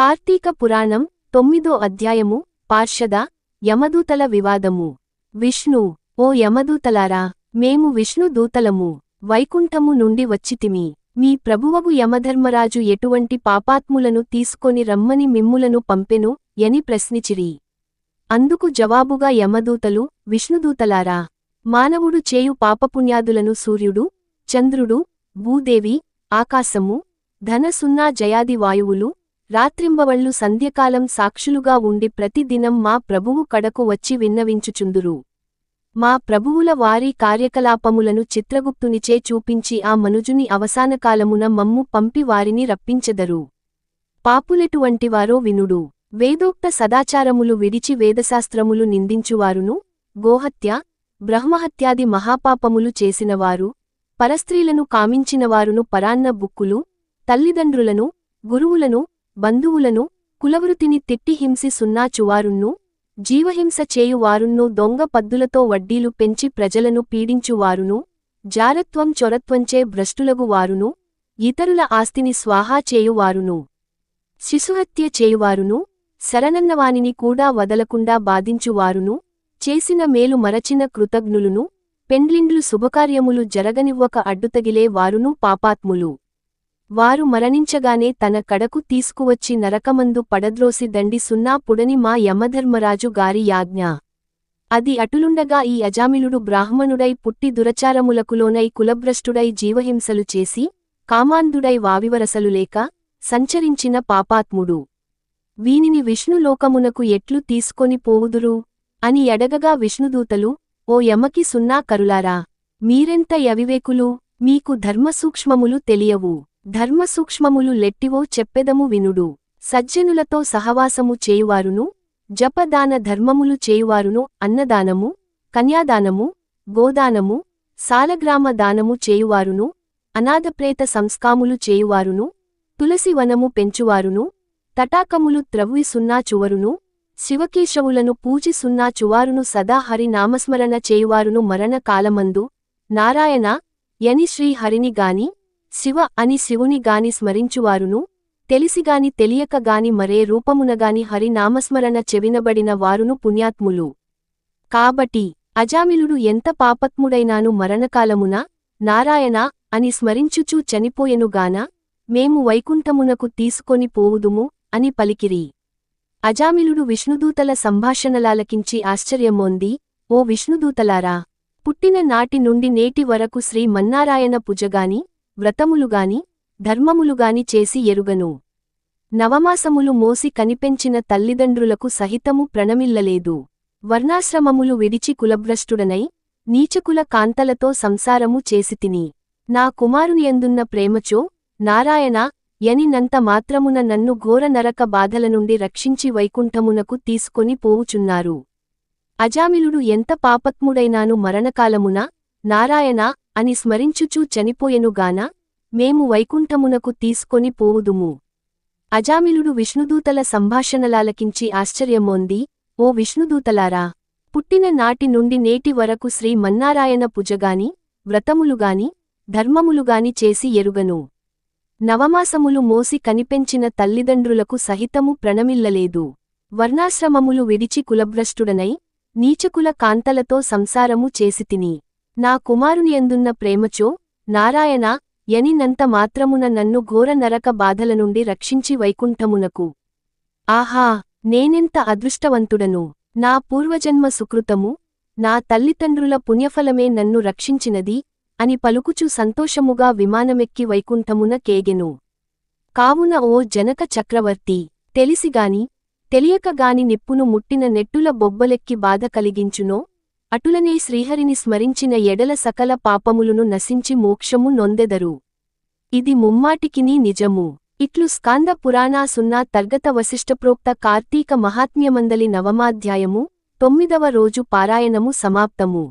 కార్తీక పురాణం తొమ్మిదో అధ్యాయము పార్షద యమదూతల వివాదము. విష్ణు ఓ యమదూతలారా మేము విష్ణు దూతలము వైకుంఠము నుండి వచ్చితిమి. మీ ప్రభువగు యమధర్మరాజు ఎటువంటి పాపాత్ములను తీసుకొని రమ్మని మిమ్ములను పంపెను యని ప్రశ్నిచిరి. అందుకు జవాబుగా యమదూతలు విష్ణుదూతలారా మానవుడు చేయు పాపపుణ్యాదులను సూర్యుడు చంద్రుడు భూదేవి ఆకాశము ధనసున్నా జయాది వాయువులు రాత్రింబవళ్ళు సంధ్యకాలం సాక్షులుగా ఉండి ప్రతిదినం మా ప్రభువు కడకు వచ్చి విన్నవించుచుందురు. మా ప్రభువుల వారి కార్యకలాపములను చిత్రగుప్తునిచే చూపించి ఆ మనుజుని అవసానకాలమున మమ్ము పంపి వారిని రప్పించెదరు. పాపులెటువంటివారో వినుడు. వేదోక్త సదాచారములు విడిచి వేదశాస్త్రములు నిందించువారును? గోహత్య బ్రహ్మహత్యాది మహాపాపములు చేసినవారు? పరస్త్రీలను కామించినవారును పరాన్న బుక్కులు? తల్లిదండ్రులను? గురువులను? బంధువులను కులవృతిని తిట్టి హింసి సున్నా చువారున్నూ జీవహింస చేయువారున్నూ దొంగ పద్దులతో వడ్డీలు పెంచి ప్రజలను పీడించువారును జారత్వం చొరత్వంచే భ్రష్టులగువారును ఇతరుల ఆస్తిని స్వాహా చేయువారును శిశుహత్య చేయువారును శరణన్నవానిని కూడా వదలకుండా బాధించువారును చేసిన మేలు మరచిన కృతజ్ఞులును పెండ్లిండ్లు శుభకార్యములు జరగనివ్వక అడ్డుతగిలే వారును పాపాత్ములు. వారు మరణించగానే తన కడకు తీసుకువచ్చి నరకమందు పడద్రోసి దండి సున్నా పుడని మా యమధర్మరాజు గారి యాజ్ఞ. అది అటులుండగా ఈ అజామిలుడు బ్రాహ్మణుడై పుట్టి దురచారములకులోనై కులభ్రష్టుడై జీవహింసలు చేసి కామాంధుడై వావివరసలు లేక సంచరించిన పాపాత్ముడు. వీనిని విష్ణులోకమునకు ఎట్లు తీసుకొని పోవుదురు? అని ఎడగగా విష్ణుదూతలు ఓ యమకి సున్నా కరులారా మీరెంత యవివేకులు? మీకు ధర్మసూక్ష్మములు తెలియవు. ధర్మసూక్ష్మములు లెట్టివో చెప్పెదము వినుడు. సజ్జనులతో సహవాసము చేయువారును జపదాన ధర్మములు చేయువారును అన్నదానము కన్యాదానము గోదానము సాలగ్రామ దానము చేయువారును అనాథప్రేత సంస్కాములు చేయువారును తులసి వనము పెంచువారును తటాకములు త్రవ్వి సున్నా చువరును శివకేశవులను పూజి సున్నా చువారును సదా హరి నామస్మరణ చేయువారును మరణ కాలమందు నారాయణ యని శ్రీహరిని గాని శివ అని శివుని గాని స్మరించువారును తెలిసిగాని తెలియక గాని మరే రూపమునగాని హరినామస్మరణ చెవినబడిన వారును పుణ్యాత్ములు. కాబట్టి అజామిలుడు ఎంత పాపత్ముడైనాను మరణకాలమున నారాయణ అని స్మరించుచూ చనిపోయెనుగాన మేము వైకుంఠమునకు తీసుకొని పోవుదుము అని పలికిరి. అజామిలుడు విష్ణుదూతల సంభాషణలాలకించి ఆశ్చర్యమొంది ఓ విష్ణుదూతలారా! పుట్టిన నాటి నుండి నేటి వరకు శ్రీ మన్నారాయణ పుజగాని వ్రతములుగాని ధర్మములుగాని చేసి ఎరుగను. నవమాసములు మోసి కనిపెంచిన తల్లిదండ్రులకు సహితము ప్రణమిల్లలేదు. వర్ణాశ్రమములు విడిచి కులభ్రష్టుడనై నీచకుల కాంతలతో సంసారము చేసితిని నా కుమారునియందున్న ప్రేమచో నారాయణ యనినంత మాత్రమున నన్ను ఘోర నరక బాధల నుండి రక్షించి వైకుంఠమునకు తీసుకొని పోవుచున్నారు. అజామిలుడు ఎంత పాపత్ముడైనాను మరణకాలమున నారాయణ అని స్మరించుచూ చనిపోయెనుగాన మేము వైకుంఠమునకు తీసుకొని పోవుదుము. అజామిలుడు విష్ణుదూతల సంభాషణలాలకించి ఆశ్చర్యమొంది ఓ విష్ణుదూతలారా! పుట్టిన నాటి నుండి నేటి వరకు శ్రీ మన్నారాయణ పుజగాని వ్రతములుగాని ధర్మములుగాని చేసి ఎరుగను. నవమాసములు మోసి కనిపెంచిన తల్లిదండ్రులకు సహితము ప్రణమిల్లలేదు. వర్ణాశ్రమములు విడిచి కులభ్రష్టుడనై నీచకుల కాంతలతో సంసారము చేసితిని నా కుమారునియందున్న ప్రేమచో నారాయణ యనినంత మాత్రమున నన్ను ఘోర నరక బాధల నుండి రక్షించి వైకుంఠమునకు. ఆహా నేనెంత అదృష్టవంతుడను. నా పూర్వజన్మ సుకృతము నా తల్లిదండ్రుల పుణ్యఫలమే నన్ను రక్షించినది అని పలుకుచు సంతోషముగా విమానమెక్కి వైకుంఠమున కేగెను. కావున ఓ జనక చక్రవర్తి తెలిసిగాని తెలియకగాని నిప్పును ముట్టిన నెట్టుల బొబ్బలెక్కి బాధ కలిగించునో అటులనే శ్రీహరిని స్మరించిన ఎడల సకల పాపములును నశించి మోక్షము నొందెదరు. ఇది ముమ్మాటికినీ నిజము. ఇట్లు స్కాంద పురాణా సున్నా తర్గత వశిష్టప్రోక్త కార్తీక మహాత్మ్యమందలి నవమాధ్యాయము తొమ్మిదవ రోజు పారాయణము సమాప్తము.